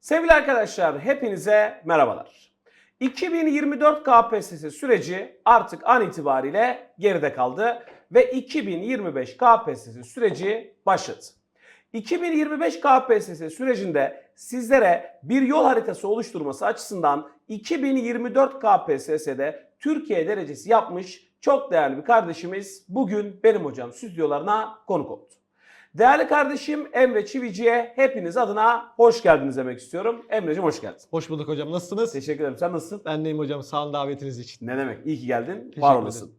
Sevgili arkadaşlar hepinize merhabalar. 2024 KPSS süreci artık an itibariyle geride kaldı ve 2025 KPSS süreci başladı. 2025 KPSS sürecinde sizlere bir yol haritası oluşturması açısından 2024 KPSS'de Türkiye derecesi yapmış çok değerli bir kardeşimiz bugün benim hocam stüdyolarına konuk oldu. Değerli kardeşim Emre Çivici'ye hepiniz adına hoş geldiniz demek istiyorum. Emre'cim hoş geldin. Hoş bulduk hocam. Nasılsınız? Teşekkür ederim. Sen nasılsın? Ben deyim hocam. Sağ olun davetiniz için. Ne demek? İyi ki geldin. Teşekkür Var olasın.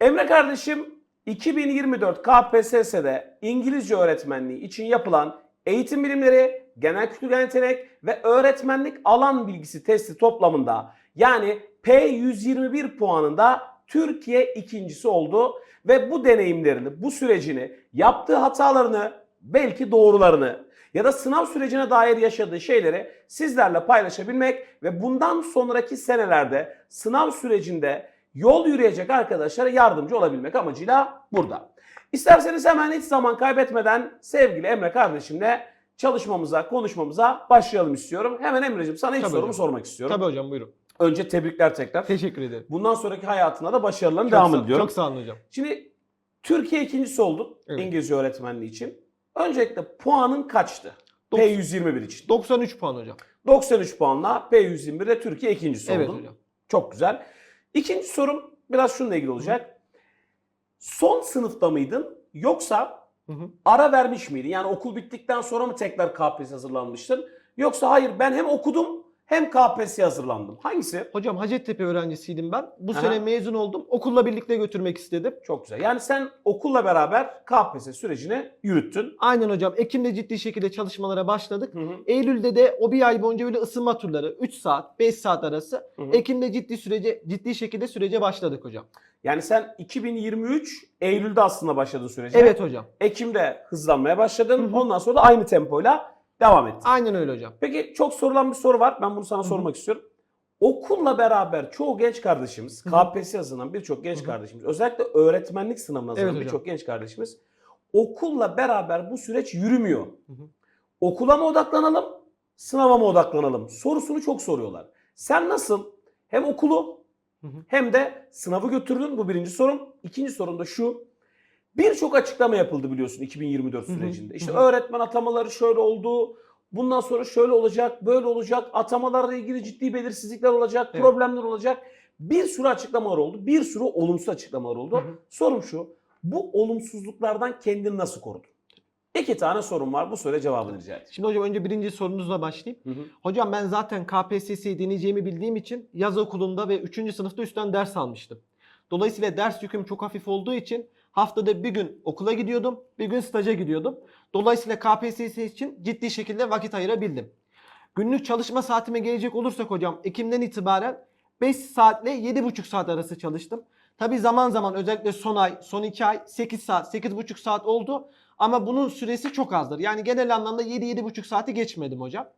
Emre kardeşim 2024 KPSS'de İngilizce öğretmenliği için yapılan eğitim bilimleri, genel kültür genel yetenek ve öğretmenlik alan bilgisi testi toplamında yani P121 puanında Türkiye ikincisi oldu ve bu deneyimlerini, bu sürecini, yaptığı hatalarını, belki doğrularını ya da sınav sürecine dair yaşadığı şeyleri sizlerle paylaşabilmek ve bundan sonraki senelerde sınav sürecinde yol yürüyecek arkadaşlara yardımcı olabilmek amacıyla burada. İsterseniz hemen hiç zaman kaybetmeden sevgili Emre kardeşimle çalışmamıza, konuşmamıza başlayalım istiyorum. Hemen Emre'ciğim sana ilk Tabii sorumu hocam. sormak istiyorum. Tabii hocam buyurun. Önce tebrikler tekrar. Teşekkür ederim. Bundan sonraki hayatına da başarıların Çok devam sağ- ediyorum. Çok sağ olun hocam. Şimdi Türkiye ikincisi oldun Evet. İngilizce öğretmenliği için. Öncelikle puanın kaçtı? Dok- P121 için. 93 puan hocam. 93 puanla P121'de Türkiye ikincisi Evet oldun. hocam. Çok güzel. İkinci sorum biraz şununla ilgili olacak. Son sınıfta mıydın yoksa ara vermiş miydin? Yani okul bittikten sonra mı tekrar KPSS hazırlanmıştın? Yoksa hayır ben hem okudum hem KPSS'ye hazırlandım. Hangisi? Hocam Hacettepe öğrencisiydim ben. Bu Aha. sene mezun oldum. Okulla birlikte götürmek istedim. Çok güzel. Yani sen okulla beraber KPSS sürecini yürüttün. Aynen hocam. Ekim'de ciddi şekilde çalışmalara başladık. Hı hı. Eylül'de de o bir ay boyunca böyle ısınma turları 3 saat 5 saat arası. Hı hı. Ekim'de ciddi sürece ciddi şekilde sürece başladık hocam. Yani sen 2023 Eylül'de aslında başladın sürece. Evet hocam. Ekim'de hızlanmaya başladın. Hı hı. Ondan sonra da aynı tempoyla devam ettin. Aynen öyle hocam. Peki çok sorulan bir soru var. Ben bunu sana Hı hı. sormak istiyorum. Okulla beraber çoğu genç kardeşimiz. KPSS hazırlanan birçok genç Hı hı. kardeşimiz, özellikle öğretmenlik sınavına hazırlanan Evet birçok genç kardeşimiz okulla beraber bu süreç yürümüyor. Hı hı. Okula mı odaklanalım, sınava mı odaklanalım sorusunu çok soruyorlar. Sen nasıl hem okulu Hı hı. hem de sınavı götürdün? Bu birinci sorum. İkinci sorum da şu. Birçok açıklama yapıldı biliyorsun 2024 Hı hı. sürecinde. İşte öğretmen atamaları şöyle oldu. Bundan sonra şöyle olacak, böyle olacak. Atamalarla ilgili ciddi belirsizlikler olacak, Evet. problemler olacak. Bir sürü açıklamalar oldu. Bir sürü olumsuz açıklamalar oldu. Hı hı. Sorum şu. Bu olumsuzluklardan kendini nasıl korudun? İki tane sorum var. Bu soruya cevabını rica edeceğim. Şimdi hocam önce birinci sorunuzla başlayayım. Hı hı. Hocam ben zaten KPSS'yi deneyeceğimi bildiğim için yaz okulunda ve 3. sınıfta üstten ders almıştım. Dolayısıyla ders yüküm çok hafif olduğu için haftada bir gün okula gidiyordum, bir gün staja gidiyordum. Dolayısıyla KPSS için ciddi şekilde vakit ayırabildim. Günlük çalışma saatime gelecek olursak hocam Ekim'den itibaren 5 saatle 7,5 saat arası çalıştım. Tabi zaman zaman özellikle son ay, son 2 ay 8 saat, 8,5 saat oldu. Ama bunun süresi çok azdır. Yani genel anlamda 7-7,5 saati geçmedim hocam.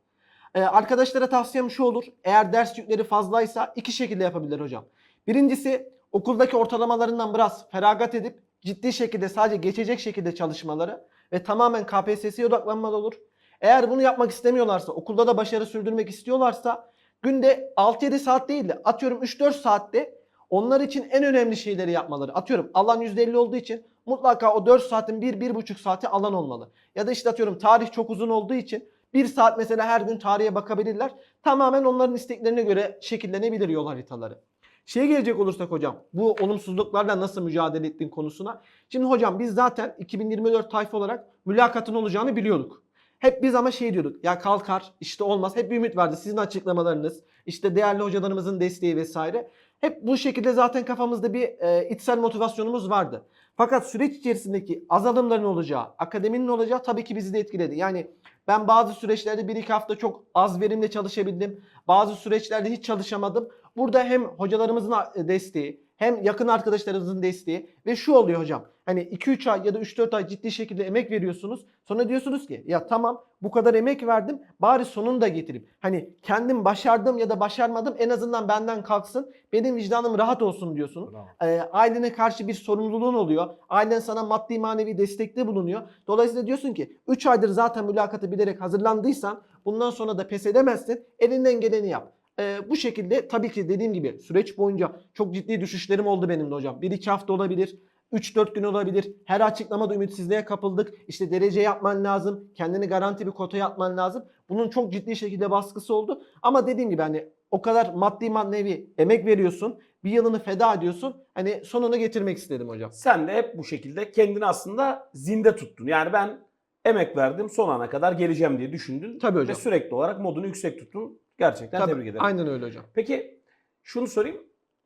Ee, arkadaşlara tavsiyem şu olur. Eğer ders yükleri fazlaysa iki şekilde yapabilir hocam. Birincisi okuldaki ortalamalarından biraz feragat edip ciddi şekilde sadece geçecek şekilde çalışmaları ve tamamen KPSS'ye odaklanmalı olur. Eğer bunu yapmak istemiyorlarsa, okulda da başarı sürdürmek istiyorlarsa günde 6-7 saat değil de atıyorum 3-4 saatte onlar için en önemli şeyleri yapmaları. Atıyorum alan %50 olduğu için mutlaka o 4 saatin 1-1,5 saati alan olmalı. Ya da işte atıyorum tarih çok uzun olduğu için 1 saat mesela her gün tarihe bakabilirler. Tamamen onların isteklerine göre şekillenebilir yol haritaları. Şeye gelecek olursak hocam bu olumsuzluklarla nasıl mücadele ettiğin konusuna. Şimdi hocam biz zaten 2024 tayfa olarak mülakatın olacağını biliyorduk. Hep biz ama şey diyorduk ya kalkar işte olmaz hep bir ümit vardı sizin açıklamalarınız işte değerli hocalarımızın desteği vesaire. Hep bu şekilde zaten kafamızda bir e, içsel motivasyonumuz vardı. Fakat süreç içerisindeki azalımların olacağı, akademinin olacağı tabii ki bizi de etkiledi. Yani ben bazı süreçlerde bir iki hafta çok az verimle çalışabildim. Bazı süreçlerde hiç çalışamadım. Burada hem hocalarımızın e, desteği hem yakın arkadaşlarınızın desteği ve şu oluyor hocam. Hani 2-3 ay ya da 3-4 ay ciddi şekilde emek veriyorsunuz. Sonra diyorsunuz ki ya tamam bu kadar emek verdim bari sonunu da getireyim. Hani kendim başardım ya da başarmadım en azından benden kalksın. Benim vicdanım rahat olsun diyorsunuz. Ee, ailene karşı bir sorumluluğun oluyor. Ailen sana maddi manevi destekte bulunuyor. Dolayısıyla diyorsun ki 3 aydır zaten mülakatı bilerek hazırlandıysan bundan sonra da pes edemezsin. Elinden geleni yap. Ee, bu şekilde tabii ki dediğim gibi süreç boyunca çok ciddi düşüşlerim oldu benim de hocam. 1-2 hafta olabilir. 3-4 gün olabilir. Her açıklamada ümitsizliğe kapıldık. İşte derece yapman lazım. Kendini garanti bir kotaya atman lazım. Bunun çok ciddi şekilde baskısı oldu. Ama dediğim gibi hani o kadar maddi manevi emek veriyorsun. Bir yılını feda ediyorsun. Hani sonunu getirmek istedim hocam. Sen de hep bu şekilde kendini aslında zinde tuttun. Yani ben emek verdim son ana kadar geleceğim diye düşündün. Tabii hocam. Ve sürekli olarak modunu yüksek tuttun. Gerçekten Tabii, tebrik ederim. Aynen öyle hocam. Peki şunu sorayım.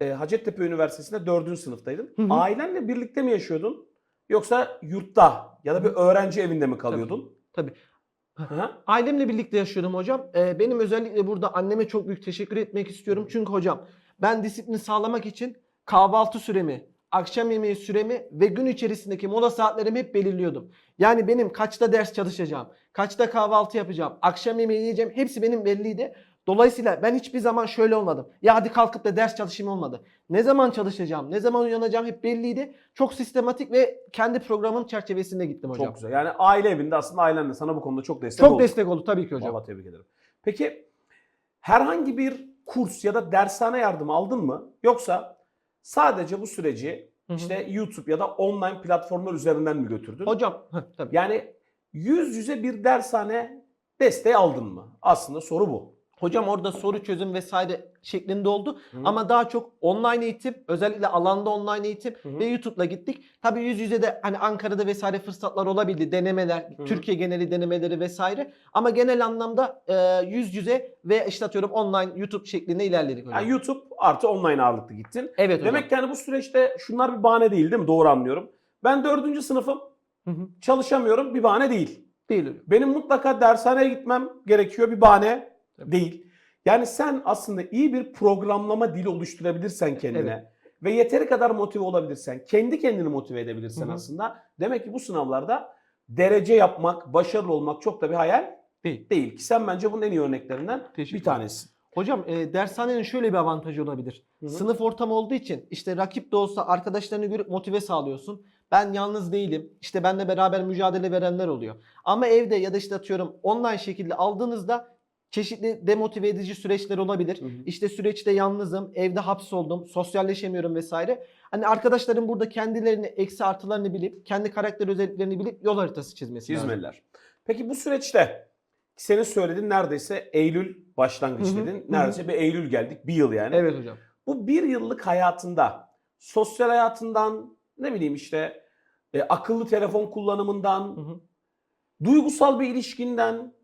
E, Hacettepe Üniversitesi'nde 4. sınıftaydın. Hı hı. Ailenle birlikte mi yaşıyordun? Yoksa yurtta ya da bir öğrenci evinde mi kalıyordun? Tabii. Hı. Ailemle birlikte yaşıyorum hocam. Ee, benim özellikle burada anneme çok büyük teşekkür etmek istiyorum. Çünkü hocam ben disiplini sağlamak için kahvaltı süremi, akşam yemeği süremi ve gün içerisindeki mola saatlerimi hep belirliyordum. Yani benim kaçta ders çalışacağım, kaçta kahvaltı yapacağım, akşam yemeği yiyeceğim hepsi benim belliydi. Dolayısıyla ben hiçbir zaman şöyle olmadım. Ya hadi kalkıp da ders çalışayım olmadı. Ne zaman çalışacağım, ne zaman uyanacağım hep belliydi. Çok sistematik ve kendi programın çerçevesinde gittim hocam. Çok güzel. Yani aile evinde aslında ailen de sana bu konuda çok destek Çok oldu. destek oldu tabii ki hocam. Vallahi tebrik ederim. Peki herhangi bir kurs ya da dershane yardımı aldın mı? Yoksa sadece bu süreci Hı hı. işte YouTube ya da online platformlar üzerinden mi götürdün? Hocam heh, tabii. Yani yüz yüze bir dershane desteği aldın mı? Aslında soru bu. Hocam orada soru çözüm vesaire şeklinde oldu. Hı. Ama daha çok online eğitim, özellikle alanda online eğitim Hı ve YouTube'la gittik. Tabii yüz yüze de hani Ankara'da vesaire fırsatlar olabildi. Denemeler, Hı. Türkiye geneli denemeleri vesaire. Ama genel anlamda e, yüz yüze ve işte atıyorum online YouTube şeklinde ilerledik hocam. Yani YouTube artı online ağırlıklı gittin. evet hocam. Demek ki yani bu süreçte şunlar bir bahane değil değil mi? Doğru anlıyorum. Ben dördüncü sınıfım Hı hı. çalışamıyorum bir bahane değil. Değil. Benim mutlaka dershaneye gitmem gerekiyor bir bahane Tabii. değil. Yani sen aslında iyi bir programlama dili oluşturabilirsen kendine Evet. ve yeteri kadar motive olabilirsen, kendi kendini motive edebilirsen Hı hı. aslında demek ki bu sınavlarda derece yapmak, başarılı olmak çok da bir hayal Değil. değil ki sen bence bunun en iyi örneklerinden Teşekkür bir tanesi. Hocam e, dershanenin şöyle bir avantajı olabilir. Hı hı. Sınıf ortamı olduğu için işte rakip de olsa arkadaşlarını görüp motive sağlıyorsun. Ben yalnız değilim. İşte benle beraber mücadele verenler oluyor. Ama evde ya da işte atıyorum online şekilde aldığınızda çeşitli demotive edici süreçler olabilir. Hı hı. İşte süreçte yalnızım, evde hapsoldum, sosyalleşemiyorum vesaire. Hani arkadaşların burada kendilerini eksi artılarını bilip, kendi karakter özelliklerini bilip yol haritası çizmesi lazım. Çizmeliler. Peki bu süreçte senin söylediğin neredeyse Eylül başlangıç Hı hı, dedin. hı hı. Neredeyse bir Eylül geldik. Bir yıl yani. Evet hocam. Bu bir yıllık hayatında sosyal hayatından ne bileyim işte e, akıllı telefon kullanımından, Hı hı. duygusal bir ilişkinden,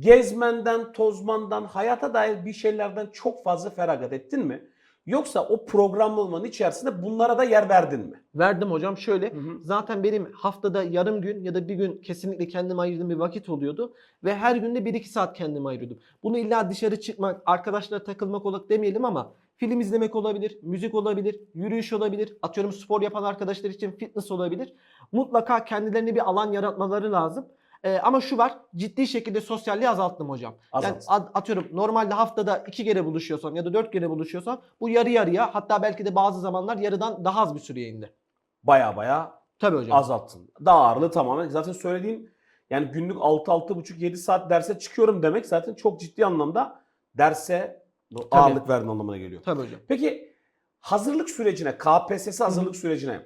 gezmenden, tozmandan, hayata dair bir şeylerden çok fazla feragat ettin mi? Yoksa o programlamanın içerisinde bunlara da yer verdin mi? Verdim hocam şöyle. Hı hı. Zaten benim haftada yarım gün ya da bir gün kesinlikle kendime ayırdığım bir vakit oluyordu. Ve her günde 1-2 saat kendime ayırıyordum. Bunu illa dışarı çıkmak, arkadaşlarla takılmak olarak demeyelim ama film izlemek olabilir, müzik olabilir, yürüyüş olabilir, atıyorum spor yapan arkadaşlar için fitness olabilir. Mutlaka kendilerine bir alan yaratmaları lazım. Ee, ama şu var, ciddi şekilde sosyalliği azalttım hocam. Yani Azalt. ad- atıyorum normalde haftada iki kere buluşuyorsam ya da dört kere buluşuyorsam bu yarı yarıya hatta belki de bazı zamanlar yarıdan daha az bir süreye indi. Baya baya Tabii hocam. azalttın. Daha ağırlığı tamamen. Zaten söylediğin yani günlük 6-6,5-7 saat derse çıkıyorum demek zaten çok ciddi anlamda derse ağırlık verdin anlamına geliyor. Tabii hocam. Peki hazırlık sürecine, KPSS hazırlık sürecine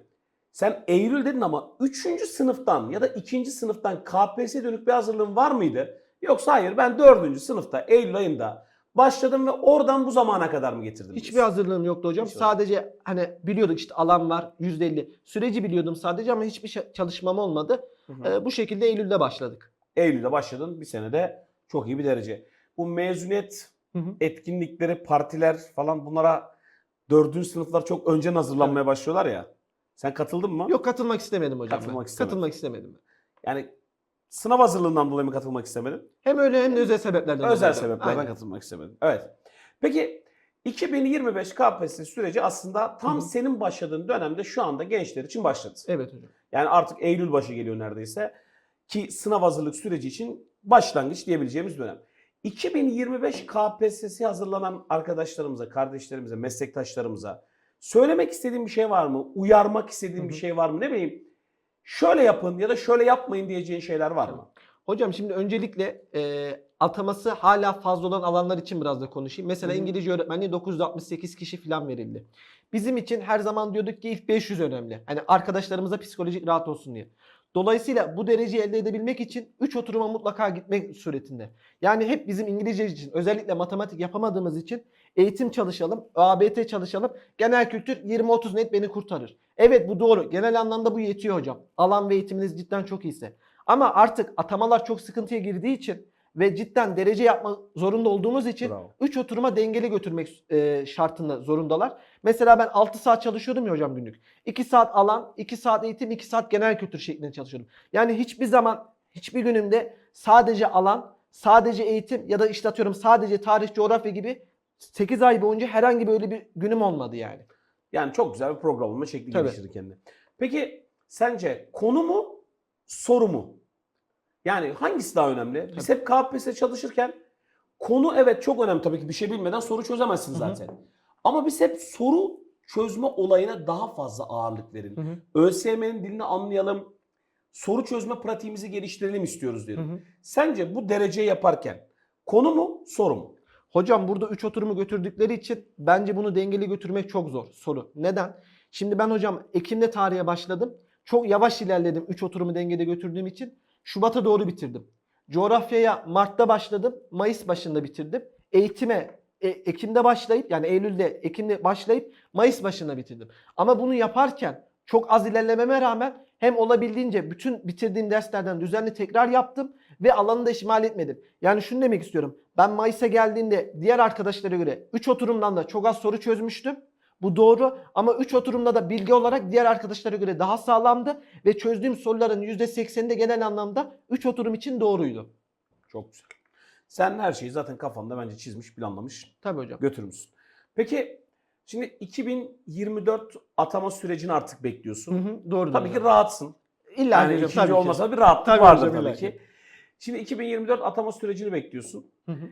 sen Eylül dedin ama 3. sınıftan ya da 2. sınıftan KPSS dönük bir hazırlığın var mıydı? Yoksa hayır ben 4. sınıfta Eylül ayında başladım ve oradan bu zamana kadar mı getirdin? Hiçbir hazırlığım yoktu hocam. Hiç sadece hani biliyorduk işte alan var %50. Süreci biliyordum sadece ama hiçbir çalışmam olmadı. Hı hı. Ee, bu şekilde Eylül'de başladık. Eylül'de başladın bir senede çok iyi bir derece. Bu mezuniyet Hı hı. etkinlikleri, partiler falan bunlara 4. sınıflar çok önceden hazırlanmaya başlıyorlar ya. Sen katıldın mı? Yok katılmak istemedim hocam. Katılmak ben. istemedin. Katılmak istemedim. Yani sınav hazırlığından dolayı mı katılmak istemedin? Hem öyle hem de özel sebeplerden. Özel dolayı. sebeplerden Aynen. katılmak istemedim. Evet. Peki 2025 KPSS süreci aslında tam Hı hı. senin başladığın dönemde şu anda gençler için başladı. Evet hocam. Yani artık Eylül başı geliyor neredeyse. Ki sınav hazırlık süreci için başlangıç diyebileceğimiz dönem. 2025 KPSS'ye hazırlanan arkadaşlarımıza, kardeşlerimize, meslektaşlarımıza söylemek istediğin bir şey var mı? Uyarmak istediğin bir şey var mı? Ne bileyim şöyle yapın ya da şöyle yapmayın diyeceğin şeyler var mı? Hocam şimdi öncelikle e, ataması hala fazla olan alanlar için biraz da konuşayım. Mesela Hı hı. İngilizce öğretmenliği 968 kişi falan verildi. Bizim için her zaman diyorduk ki ilk 500 önemli. Hani arkadaşlarımıza psikolojik rahat olsun diye. Dolayısıyla bu dereceyi elde edebilmek için 3 oturuma mutlaka gitmek suretinde. Yani hep bizim İngilizce için özellikle matematik yapamadığımız için eğitim çalışalım, ÖABT çalışalım. Genel kültür 20-30 net beni kurtarır. Evet bu doğru. Genel anlamda bu yetiyor hocam. Alan ve eğitiminiz cidden çok iyiyse. Ama artık atamalar çok sıkıntıya girdiği için ve cidden derece yapma zorunda olduğumuz için Bravo. 3 oturuma dengeli götürmek e, şartında zorundalar. Mesela ben 6 saat çalışıyordum ya hocam günlük. 2 saat alan, 2 saat eğitim, 2 saat genel kültür şeklinde çalışıyordum. Yani hiçbir zaman, hiçbir günümde sadece alan, sadece eğitim ya da işte atıyorum sadece tarih, coğrafya gibi 8 ay boyunca herhangi böyle bir günüm olmadı yani. Yani çok güzel bir program olma şekli Tabii. geliştirdin kendine. Peki sence konu mu, soru mu? Yani hangisi daha önemli? Biz hep KPSS çalışırken konu evet çok önemli tabii ki bir şey bilmeden soru çözemezsin Hı hı. zaten. Ama biz hep soru çözme olayına daha fazla ağırlık verin. ÖSYM'nin dilini anlayalım, soru çözme pratiğimizi geliştirelim istiyoruz diyorum. Sence bu derece yaparken konu mu, soru mu? Hocam burada 3 oturumu götürdükleri için bence bunu dengeli götürmek çok zor soru. Neden? Şimdi ben hocam Ekim'de tarihe başladım. Çok yavaş ilerledim 3 oturumu dengede götürdüğüm için. Şubat'a doğru bitirdim. Coğrafyaya Mart'ta başladım. Mayıs başında bitirdim. Eğitime e, Ekim'de başlayıp yani Eylül'de Ekim'de başlayıp Mayıs başında bitirdim. Ama bunu yaparken çok az ilerlememe rağmen hem olabildiğince bütün bitirdiğim derslerden düzenli tekrar yaptım ve alanı da ihmal etmedim. Yani şunu demek istiyorum. Ben Mayıs'a geldiğinde diğer arkadaşlara göre 3 oturumdan da çok az soru çözmüştüm. Bu doğru ama 3 oturumda da bilgi olarak diğer arkadaşlara göre daha sağlamdı ve çözdüğüm soruların %80'i de genel anlamda 3 oturum için doğruydu. Çok güzel. Sen her şeyi zaten kafanda bence çizmiş, planlamış, Tabii hocam. götürmüşsün. Peki şimdi 2024 atama sürecini artık Hı bekliyorsun. hı, doğru. Tabii ki rahatsın. İlla Yani hocam, ikinci tabii ki. olmasa bir rahatlık Tabii vardır hocam, tabii ki. ki. Şimdi 2024 atama sürecini bekliyorsun. Hı hı.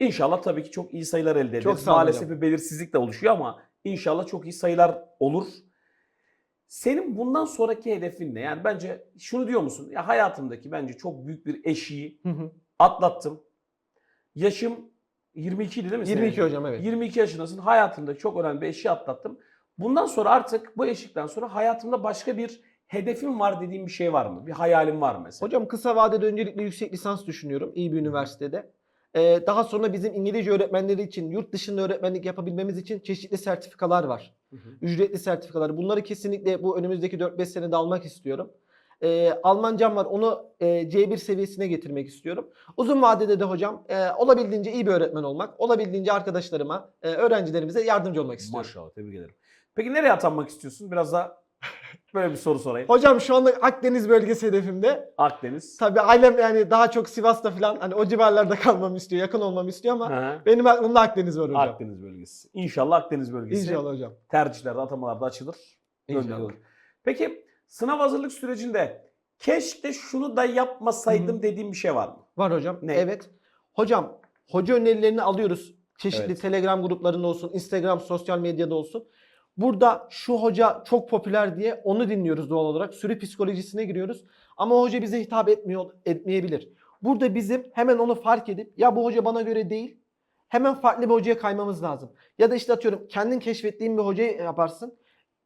İnşallah tabii ki çok iyi sayılar elde ederiz. Çok Maalesef hocam. bir belirsizlik de oluşuyor ama inşallah çok iyi sayılar olur. Senin bundan sonraki hedefin ne? Yani bence şunu diyor musun? Ya hayatımdaki bence çok büyük bir eşiği Hı hı. atlattım. Yaşım 22 idi değil mi? senin? 22 hocam evet. 22 yaşındasın. Hayatımda çok önemli bir eşiği atlattım. Bundan sonra artık bu eşikten sonra hayatımda başka bir hedefim var dediğim bir şey var mı? Bir hayalim var mı mesela? Hocam kısa vadede öncelikle yüksek lisans düşünüyorum iyi bir üniversitede. Ee, daha sonra bizim İngilizce öğretmenleri için yurt dışında öğretmenlik yapabilmemiz için çeşitli sertifikalar var. Hı hı. Ücretli sertifikalar. Bunları kesinlikle bu önümüzdeki 4-5 senede almak istiyorum. Ee, Almancam var. Onu e, C1 seviyesine getirmek istiyorum. Uzun vadede de hocam e, olabildiğince iyi bir öğretmen olmak, olabildiğince arkadaşlarıma, e, öğrencilerimize yardımcı olmak istiyorum. Maşallah tebrik ederim. Peki nereye atanmak istiyorsun? Biraz da böyle bir soru sorayım. Hocam şu anda Akdeniz bölgesi hedefimde. Akdeniz. Tabii ailem yani daha çok Sivas'ta falan hani o civarlarda kalmamı istiyor, yakın olmamı istiyor ama Hı. benim aklımda Akdeniz var hocam. Akdeniz bölgesi. İnşallah Akdeniz bölgesi. İnşallah hocam. Tercihlerde, atamalarda açılır. İnşallah. Peki sınav hazırlık sürecinde keşke şunu da yapmasaydım Hı hı. dediğim bir şey var mı? Var hocam. Ne? Evet. Hocam hoca önerilerini alıyoruz. Çeşitli Evet. Telegram gruplarında olsun, Instagram, sosyal medyada olsun. Burada şu hoca çok popüler diye onu dinliyoruz doğal olarak. Sürü psikolojisine giriyoruz. Ama o hoca bize hitap etmiyor, etmeyebilir. Burada bizim hemen onu fark edip ya bu hoca bana göre değil. Hemen farklı bir hocaya kaymamız lazım. Ya da işte atıyorum kendin keşfettiğin bir hocayı yaparsın.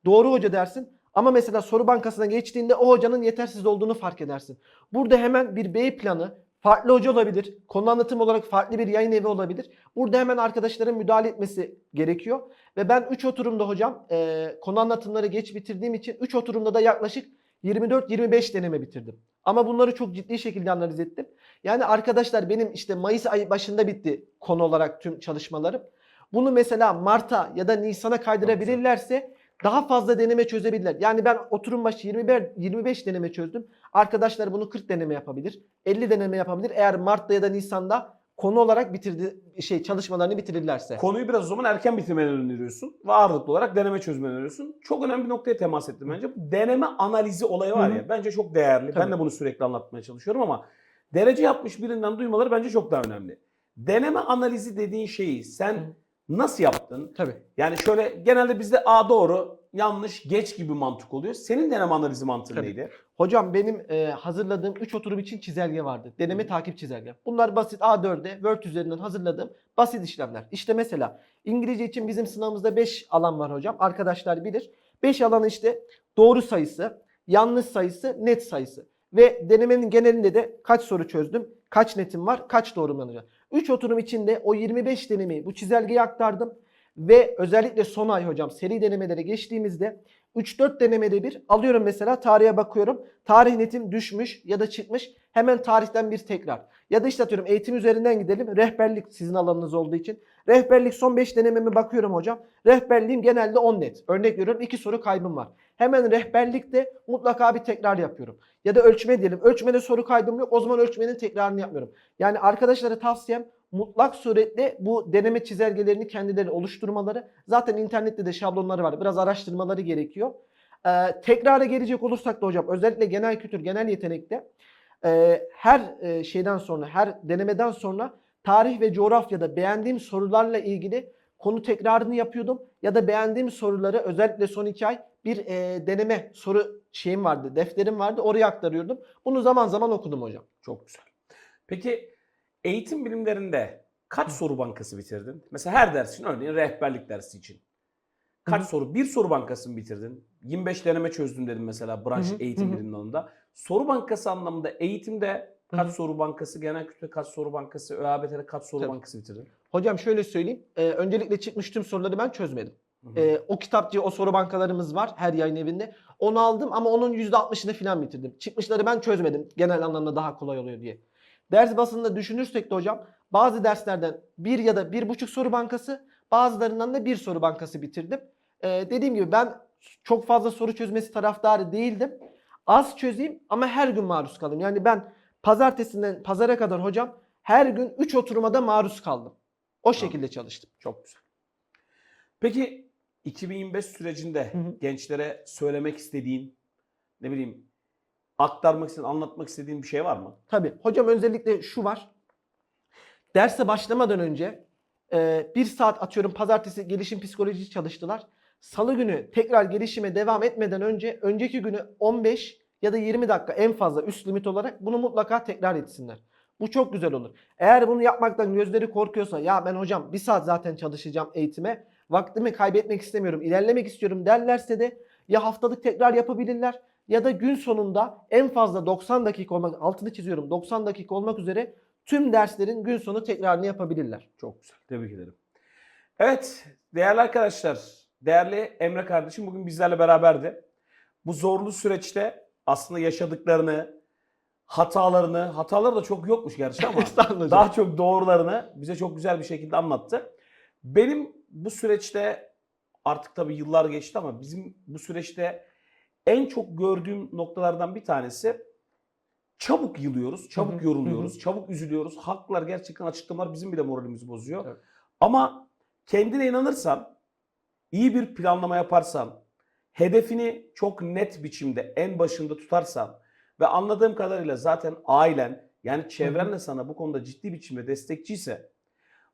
Doğru hoca dersin. Ama mesela soru bankasına geçtiğinde o hocanın yetersiz olduğunu fark edersin. Burada hemen bir B planı, farklı hoca olabilir, konu anlatım olarak farklı bir yayın evi olabilir. Burada hemen arkadaşların müdahale etmesi gerekiyor. Ve ben 3 oturumda hocam e, konu anlatımları geç bitirdiğim için 3 oturumda da yaklaşık 24-25 deneme bitirdim. Ama bunları çok ciddi şekilde analiz ettim. Yani arkadaşlar benim işte Mayıs ayı başında bitti konu olarak tüm çalışmalarım. Bunu mesela Mart'a ya da Nisan'a kaydırabilirlerse daha fazla deneme çözebilirler. Yani ben oturum başı 21 25 deneme çözdüm. Arkadaşlar bunu 40 deneme yapabilir. 50 deneme yapabilir. Eğer Mart'ta ya da Nisan'da konu olarak bitirdi şey çalışmalarını bitirirlerse. Konuyu biraz o zaman erken bitirmeni öneriyorsun ve ağırlıklı olarak deneme çözmeni öneriyorsun. Çok önemli bir noktaya temas ettim bence. Deneme analizi olayı var Hı hı. ya bence çok değerli. Ben Tabii. de bunu sürekli anlatmaya çalışıyorum ama derece yapmış birinden duymaları bence çok daha önemli. Deneme analizi dediğin şeyi sen Hı. Nasıl yaptın? Tabii. Yani şöyle genelde bizde A doğru, yanlış, geç gibi mantık oluyor. Senin deneme analizi mantığı Tabii. neydi? Hocam benim e, hazırladığım 3 oturum için çizelge vardı. Deneme takip çizelge. Bunlar basit A4'e Word üzerinden hazırladığım basit işlemler. İşte mesela İngilizce için bizim sınavımızda 5 alan var hocam. Arkadaşlar bilir. 5 alanı işte doğru sayısı, yanlış sayısı, net sayısı. Ve denemenin genelinde de kaç soru çözdüm, kaç netim var, kaç doğrum yanıyor. 3 oturum içinde o 25 denemeyi bu çizelgeye aktardım. Ve özellikle son ay hocam seri denemelere geçtiğimizde 3-4 denemede bir alıyorum mesela tarihe bakıyorum. Tarih netim düşmüş ya da çıkmış. Hemen tarihten bir tekrar. Ya da işte atıyorum eğitim üzerinden gidelim. Rehberlik sizin alanınız olduğu için. Rehberlik son 5 denememe bakıyorum hocam. Rehberliğim genelde 10 net. Örnek veriyorum 2 soru kaybım var. Hemen rehberlikte mutlaka bir tekrar yapıyorum. Ya da ölçme diyelim. Ölçmede soru kaybım yok. O zaman ölçmenin tekrarını yapmıyorum. Yani arkadaşlara tavsiyem mutlak suretle bu deneme çizelgelerini kendileri oluşturmaları. Zaten internette de şablonları var. Biraz araştırmaları gerekiyor. Ee, tekrara gelecek olursak da hocam özellikle genel kültür, genel yetenekte e, her e, şeyden sonra, her denemeden sonra tarih ve coğrafyada beğendiğim sorularla ilgili konu tekrarını yapıyordum. Ya da beğendiğim soruları özellikle son iki ay bir e, deneme soru şeyim vardı, defterim vardı. Oraya aktarıyordum. Bunu zaman zaman okudum hocam. Çok güzel. Peki eğitim bilimlerinde kaç soru bankası bitirdin? Mesela her ders için örneğin rehberlik dersi için. Kaç Hı hı. soru? Bir soru bankası mı bitirdin? 25 deneme çözdüm dedim mesela branş Hı hı, eğitim hı hı. biliminin alanında. Soru bankası anlamında eğitimde kaç Hı hı. soru bankası, genel kültür kaç soru bankası, ÖABT'de kaç soru Tabii. bankası bitirdin? Hocam şöyle söyleyeyim. e, öncelikle çıkmış tüm soruları ben çözmedim. Hı hı. E, o kitapçı, o soru bankalarımız var her yayın evinde. Onu aldım ama onun %60'ını falan bitirdim. Çıkmışları ben çözmedim. Genel anlamda daha kolay oluyor diye. Ders basında düşünürsek de hocam bazı derslerden bir ya da bir buçuk soru bankası bazılarından da bir soru bankası bitirdim. E, dediğim gibi ben çok fazla soru çözmesi taraftarı değildim. Az çözeyim ama her gün maruz kalayım. Yani ben pazartesinden pazara kadar hocam her gün 3 oturumada maruz kaldım. O şekilde çalıştım. Çok güzel. Peki 2025 sürecinde Hı hı. gençlere söylemek istediğin, ne bileyim aktarmak istediğin, anlatmak istediğin bir şey var mı? Tabii. Hocam öncelikle şu var. Derse başlamadan önce e, bir saat atıyorum pazartesi gelişim psikolojisi çalıştılar. Salı günü tekrar gelişime devam etmeden önce önceki günü 15 ya da 20 dakika en fazla üst limit olarak bunu mutlaka tekrar etsinler. Bu çok güzel olur. Eğer bunu yapmaktan gözleri korkuyorsa ya ben hocam bir saat zaten çalışacağım eğitime vaktimi kaybetmek istemiyorum ilerlemek istiyorum derlerse de ya haftalık tekrar yapabilirler ya da gün sonunda en fazla 90 dakika olmak altını çiziyorum 90 dakika olmak üzere tüm derslerin gün sonu tekrarını yapabilirler. Çok güzel. Tebrik ederim. Evet değerli arkadaşlar, değerli Emre kardeşim bugün bizlerle beraberdi. Bu zorlu süreçte aslında yaşadıklarını, hatalarını, hataları da çok yokmuş gerçi ama daha çok doğrularını bize çok güzel bir şekilde anlattı. Benim bu süreçte artık tabii yıllar geçti ama bizim bu süreçte en çok gördüğüm noktalardan bir tanesi çabuk yılıyoruz, çabuk Hı hı, yoruluyoruz, çabuk üzülüyoruz. Haklar gerçekten açıklamalar bizim bile moralimizi bozuyor. Evet. Ama kendine inanırsan, iyi bir planlama yaparsan, hedefini çok net biçimde en başında tutarsan ve anladığım kadarıyla zaten ailen yani çevren de sana bu konuda ciddi biçimde destekçiyse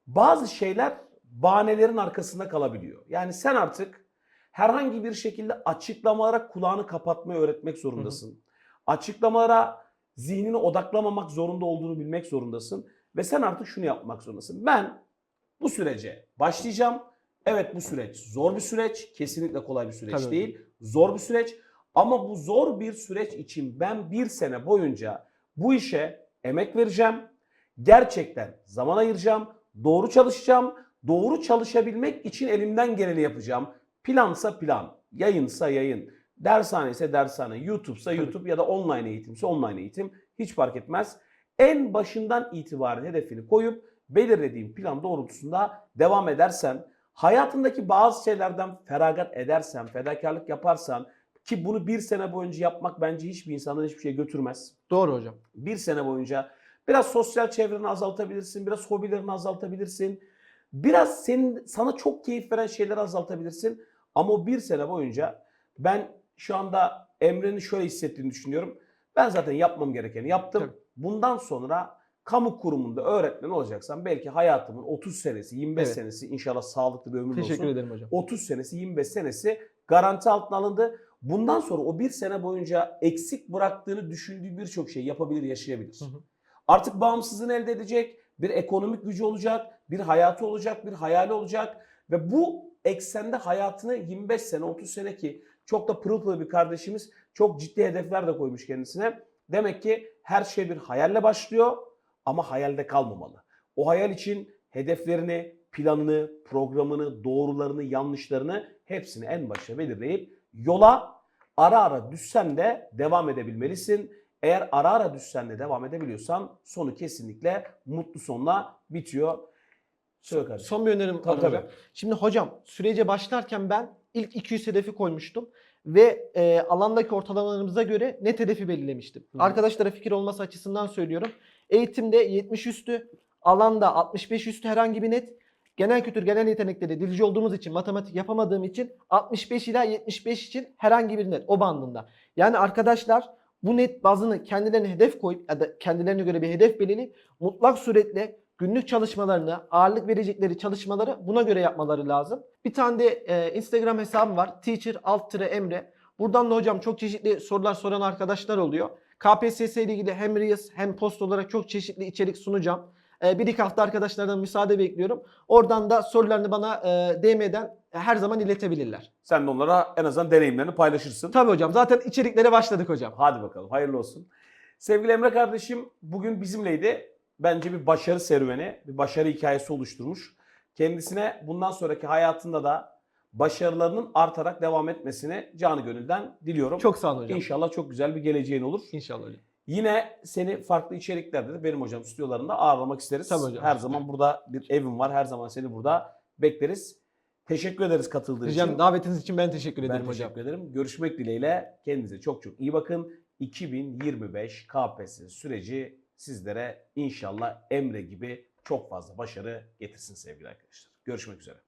bazı şeyler bahanelerin arkasında kalabiliyor. Yani sen artık herhangi bir şekilde açıklamalara kulağını kapatmayı öğretmek zorundasın. Açıklamalara zihnini odaklamamak zorunda olduğunu bilmek zorundasın. Ve sen artık şunu yapmak zorundasın. Ben bu sürece başlayacağım. Evet bu süreç zor bir süreç. Kesinlikle kolay bir süreç Tabii. değil. Zor bir süreç. Ama bu zor bir süreç için ben bir sene boyunca bu işe emek vereceğim. Gerçekten zaman ayıracağım. Doğru çalışacağım. Doğru çalışabilmek için elimden geleni yapacağım. Plansa plan, yayınsa yayın, dershane ise dershane, YouTube'sa Tabii. YouTube ya da online eğitimse online eğitim hiç fark etmez. En başından itibaren hedefini koyup belirlediğin plan doğrultusunda devam edersen, hayatındaki bazı şeylerden feragat edersen, fedakarlık yaparsan ki bunu bir sene boyunca yapmak bence hiçbir insandan hiçbir şey götürmez Doğru hocam. bir sene boyunca Biraz sosyal çevreni azaltabilirsin, biraz hobilerini azaltabilirsin. Biraz senin sana çok keyif veren şeyleri azaltabilirsin. Ama o bir sene boyunca ben şu anda Emre'nin şöyle hissettiğini düşünüyorum. Ben zaten yapmam gerekeni yaptım. Tabii. Bundan sonra kamu kurumunda öğretmen olacaksam belki hayatımın 30 senesi, 25 Evet. senesi inşallah sağlıklı bir ömür Teşekkür olsun. ederim hocam. 30 senesi, 25 senesi garanti altına alındı. Bundan sonra o bir sene boyunca eksik bıraktığını düşündüğü birçok şey yapabilir, yaşayabilir. Hı hı. Artık bağımsızlığını elde edecek, bir ekonomik gücü olacak, bir hayatı olacak, bir hayali olacak ve bu eksende hayatını 25 sene, 30 sene ki çok da pırıl pırıl bir kardeşimiz çok ciddi hedefler de koymuş kendisine. Demek ki her şey bir hayalle başlıyor ama hayalde kalmamalı. O hayal için hedeflerini, planını, programını, doğrularını, yanlışlarını hepsini en başta belirleyip yola ara ara düşsen de devam edebilmelisin. Eğer ara ara düşsen de devam edebiliyorsan sonu kesinlikle mutlu sonla bitiyor. Söyle kardeşim. Son bir önerim Tabii, var hocam. tabii. Şimdi hocam sürece başlarken ben ilk 200 hedefi koymuştum ve e, alandaki ortalamalarımıza göre net hedefi belirlemiştim. Hı. Arkadaşlara fikir olması açısından söylüyorum. Eğitimde 70 üstü, alanda 65 üstü herhangi bir net. Genel kültür, genel yetenekleri dilci olduğumuz için, matematik yapamadığım için 65 ila 75 için herhangi bir net o bandında. Yani arkadaşlar bu net bazını kendilerine hedef koyup ya da kendilerine göre bir hedef belirleyip mutlak suretle günlük çalışmalarını, ağırlık verecekleri çalışmaları buna göre yapmaları lazım. Bir tane de e, Instagram hesabım var. Teacher alt tire Emre. Buradan da hocam çok çeşitli sorular soran arkadaşlar oluyor. KPSS ile ilgili hem Reels hem post olarak çok çeşitli içerik sunacağım. E, bir iki hafta arkadaşlardan müsaade bekliyorum. Oradan da sorularını bana e, DM'den her zaman iletebilirler. Sen de onlara en azından deneyimlerini paylaşırsın. Tabii hocam zaten içeriklere başladık hocam. Hadi bakalım hayırlı olsun. Sevgili Emre kardeşim bugün bizimleydi. Bence bir başarı serüveni, bir başarı hikayesi oluşturmuş. Kendisine bundan sonraki hayatında da başarılarının artarak devam etmesini canı gönülden diliyorum. Çok sağ olun hocam. İnşallah çok güzel bir geleceğin olur. İnşallah hocam. Yine seni farklı içeriklerde de benim hocam stüdyolarında ağırlamak isteriz. Tabii hocam. Her zaman burada bir evim var. Her zaman seni burada bekleriz. Teşekkür ederiz katıldığın için. Hocam davetiniz için ben teşekkür Ben ederim hocam. teşekkür ederim. Görüşmek dileğiyle. Kendinize çok çok iyi bakın. 2025 KPSS süreci sizlere inşallah Emre gibi çok fazla başarı getirsin sevgili arkadaşlar. Görüşmek üzere.